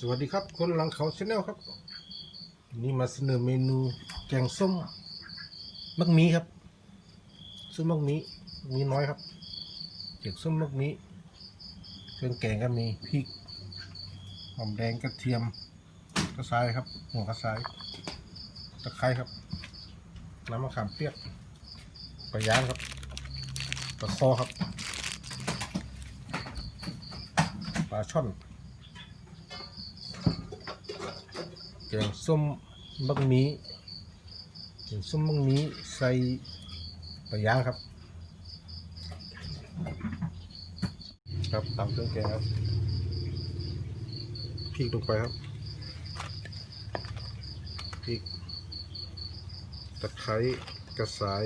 สวัสดีครับ คนหลังเขาชาแนลครับนี่มาเสนอเมนูแกงส้มมักมีครับส้มมักมีมีน้อยครับแกงส้มมักมีเครื่องแกงก็มีพริกหอมแดงกระเทียมกระชายครับ หัวกระชายตะไคร้ครับ น้ำมะขามเปียกปลาย่างครับปลาคอครับปลาช่อน แกงส้มบักหมีแกงส้มบักหมีใส่ปลาย่างครับ ครับตามเครื่องแกงครับพริกลงไปครับพริกตะไคร้กระสาย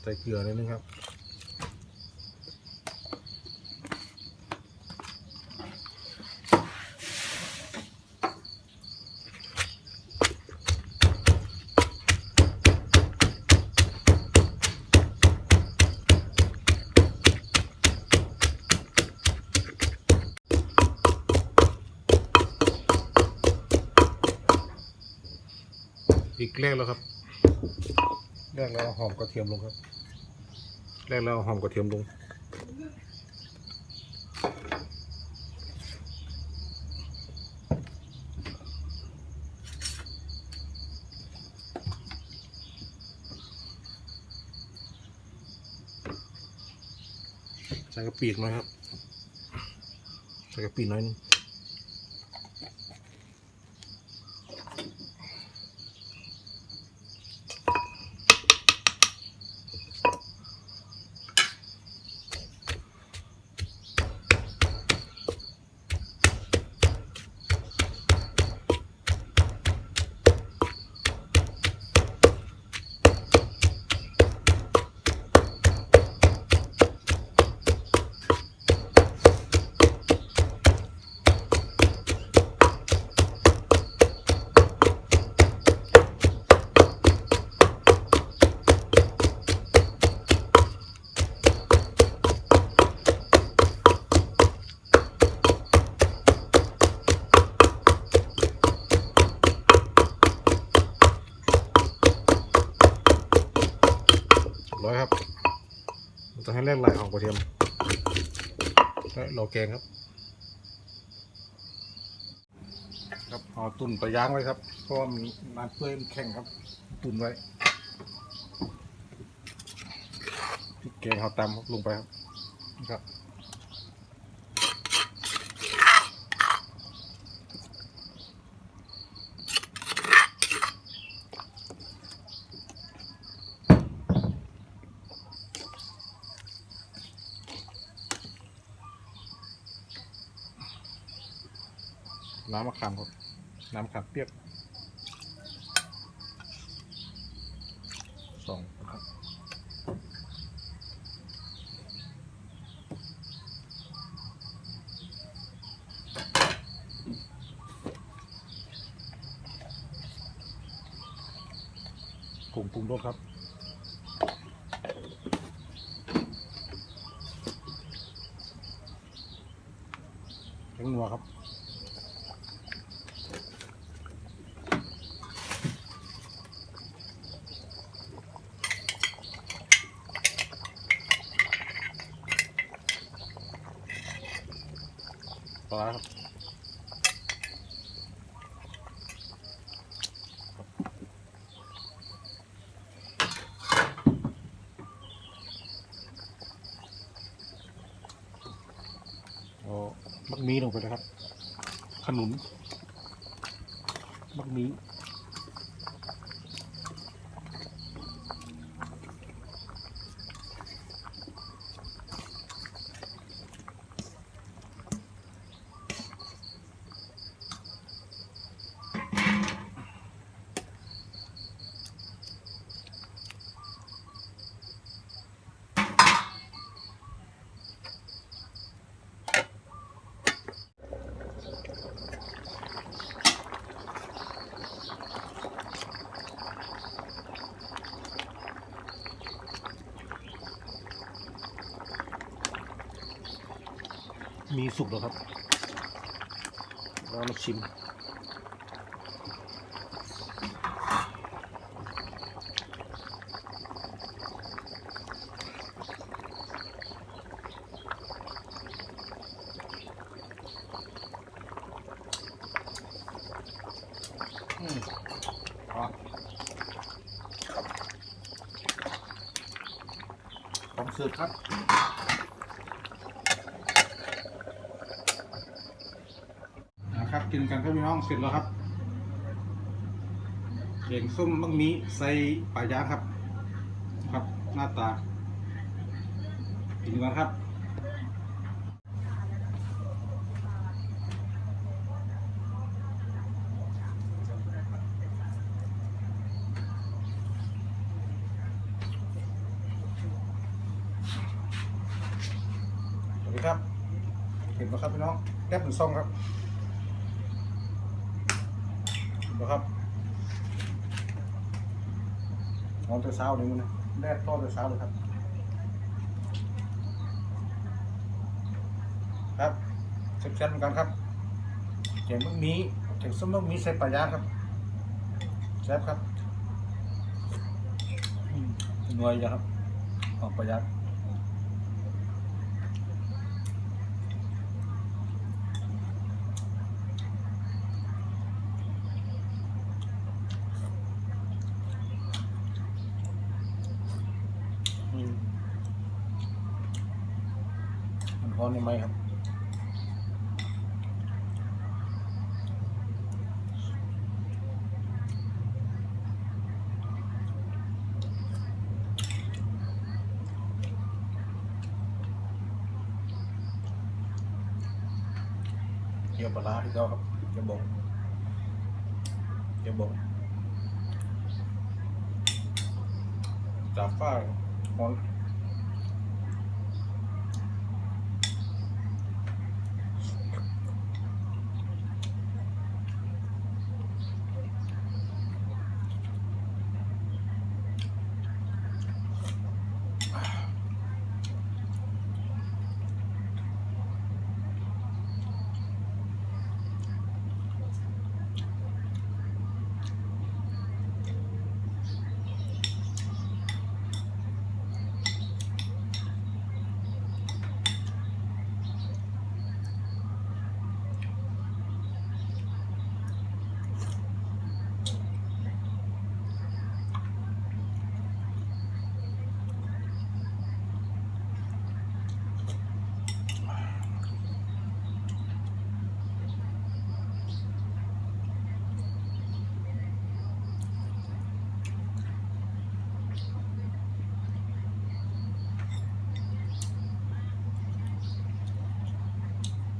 ใส่เกลือนิดนึงครับ แรกแล้วครับ แรกแล้วเอาหอมกระเทียมลงครับ แรกแล้วเอาหอมกระเทียมลง ใส่กระปีกหน่อยครับ ใส่กระปีกหน่อยหนึง ร้อยครับเราจะให้แรกไหลายหอมกระเทียมและรอแกงครับ ครับเอตุ่นไปย่างไว้ครับเพราะมันน้ำเปื่อยมันแข็งครับ ตุ่นไว้พริกแกงเอาตำครับลงไปครับครับ น้ำมะขามครับ น้ำขามเปียกสองครับผงปรุงรสครับแข็งนัวครับ ปลาร้าครับเอา มีลงไปเลยครับ ขนุนมักมี มีสุกแล้วครับ เรามาชิม อืมอ๋อผมสืบครับนะครับ กินกันครับพี่น้องเสร็จแล้วครับเก่งส้มมังมีใส่ปลายางครับ ครับหน้าตากินกันครับสวัสดีครับ เห็นไหมครับพี่น้องแก้มหรือซ่องครับ เห็ นไหมครับนอนแต่เช้าเลยมึงนะแดดต้อแต่เช้าเลยครับ ครับเช็คๆเหมือนกันครับเก่งมักมีเก่งส้มมักมีใส่ปลายาครับแซ่บครับอืมนัวอยู่ครับหอมปลายา ร้อนไหมครับเกี่ยวปลาที่เขาครับเกี่ยวบงเกี่ยวบงจากฝ้าหอน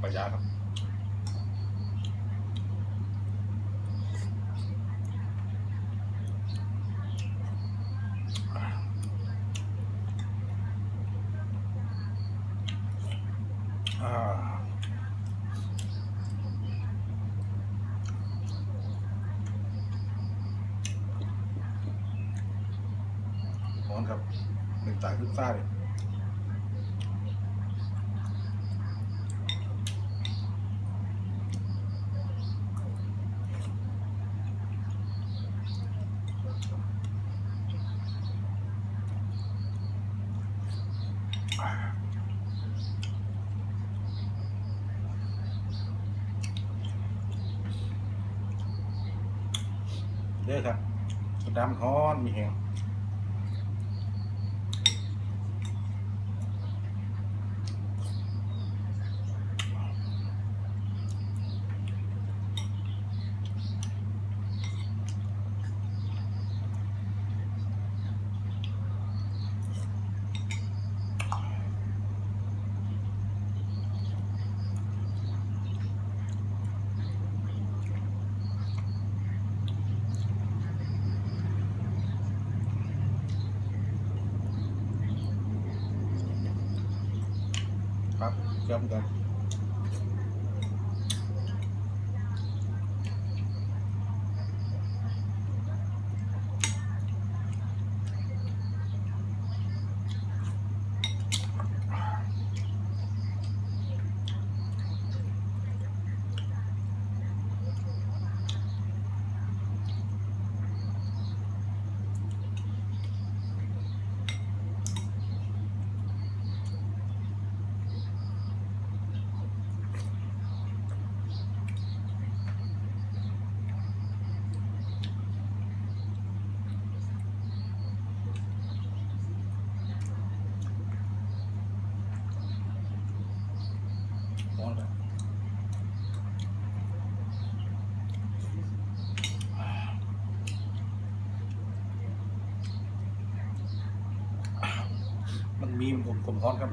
ปลายางครับอ่าร้อนครับหนึ่งจ่ายขึ้นซ่าเลย เด้อครับดำฮ้อนมีแหง ครับเชื่อมกัน มีมันผมผมร้อนครับ